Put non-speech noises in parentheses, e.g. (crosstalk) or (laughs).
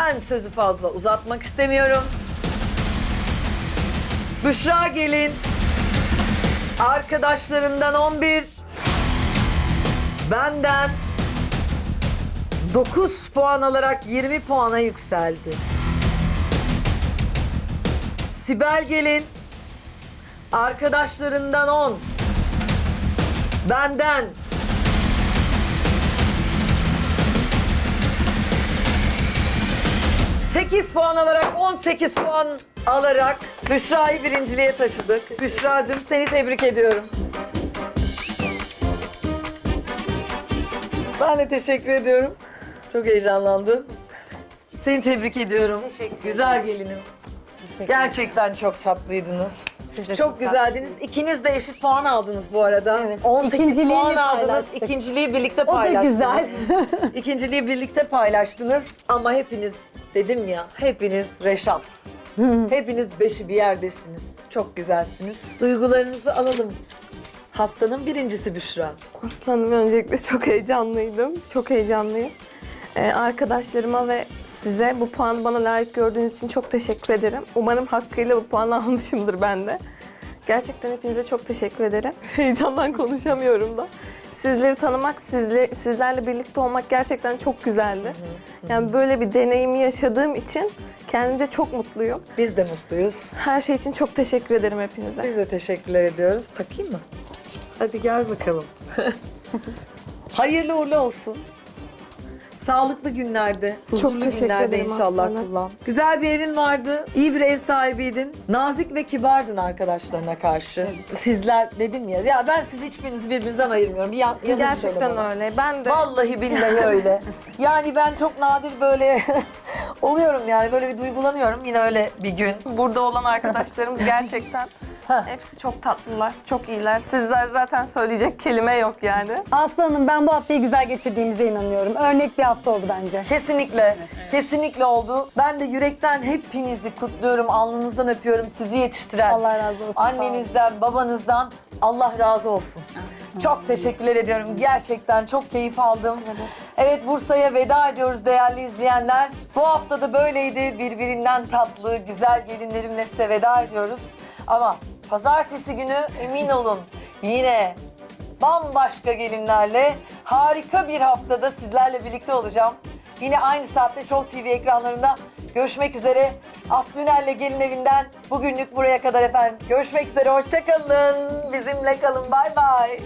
Ben sözü fazla uzatmak istemiyorum. Büşra gelin. Arkadaşlarından 11. Benden 9 puan alarak 20 puana yükseldi. Sibel gelin. Arkadaşlarından 10. Benden 8 puan alarak 18 puan alarak Büşra'yı birinciliğe taşıdık. Büşra'cığım seni tebrik ediyorum. Ben de teşekkür ediyorum. Çok heyecanlandın. Seni tebrik ediyorum. Güzel gelinim. Gerçekten çok tatlıydınız. de çok çok güzeldiniz. İkiniz de eşit puan aldınız bu arada. Evet. 18 İkinciliği puan aldınız. paylaştık. İkinciliği birlikte O da paylaştınız. güzel. (laughs) İkinciliği birlikte paylaştınız ama hepiniz dedim ya hepiniz Reşat. (laughs) hepiniz beşi bir yerdesiniz. Çok güzelsiniz. Duygularınızı alalım. Haftanın birincisi Büşra. Aslanım öncelikle çok heyecanlıydım. Çok heyecanlıyım. Ee, arkadaşlarıma ve size bu puanı bana layık gördüğünüz için çok teşekkür ederim. Umarım hakkıyla bu puanı (laughs) almışımdır ben de. Gerçekten hepinize çok teşekkür ederim. (laughs) Heyecandan konuşamıyorum da. Sizleri tanımak, sizle, sizlerle birlikte olmak gerçekten çok güzeldi. Yani böyle bir deneyimi yaşadığım için kendimce çok mutluyum. Biz de mutluyuz. Her şey için çok teşekkür ederim hepinize. Biz de teşekkürler ediyoruz. Takayım mı? Hadi gel bakalım. (laughs) Hayırlı uğurlu olsun. Sağlıklı günlerde, huzurlu teşekkür günlerde ederim inşallah Aslanım. kullan. Güzel bir evin vardı, iyi bir ev sahibiydin. Nazik ve kibardın arkadaşlarına karşı. Sizler dedim ya, ya ben siz hiçbirinizi birbirinizden ayırmıyorum. Bir yan, yanlış söyle Gerçekten bana. öyle. Ben de Vallahi billahi öyle. (laughs) Yani ben çok nadir böyle (laughs) oluyorum yani böyle bir duygulanıyorum. Yine öyle bir gün. Burada olan arkadaşlarımız (laughs) gerçekten hepsi çok tatlılar, çok iyiler. Sizler zaten söyleyecek kelime yok yani. Aslanım ben bu haftayı güzel geçirdiğimize inanıyorum. Örnek bir hafta oldu bence. Kesinlikle, kesinlikle oldu. Ben de yürekten hepinizi kutluyorum, alnınızdan öpüyorum, sizi yetiştiren. Allah razı olsun, sağ olun. Annenizden, babanızdan Allah razı olsun. Çok teşekkürler ediyorum. Gerçekten çok keyif aldım. Evet Bursa'ya veda ediyoruz değerli izleyenler. Bu hafta da böyleydi. Birbirinden tatlı, güzel gelinlerimle size veda ediyoruz. Ama pazartesi günü emin olun yine bambaşka gelinlerle harika bir haftada sizlerle birlikte olacağım. Yine aynı saatte Show TV ekranlarında görüşmek üzere. Aslı Ünel'le Gelin Evi'nden bugünlük buraya kadar efendim. Görüşmek üzere, hoşçakalın. Bizimle kalın, bay bay.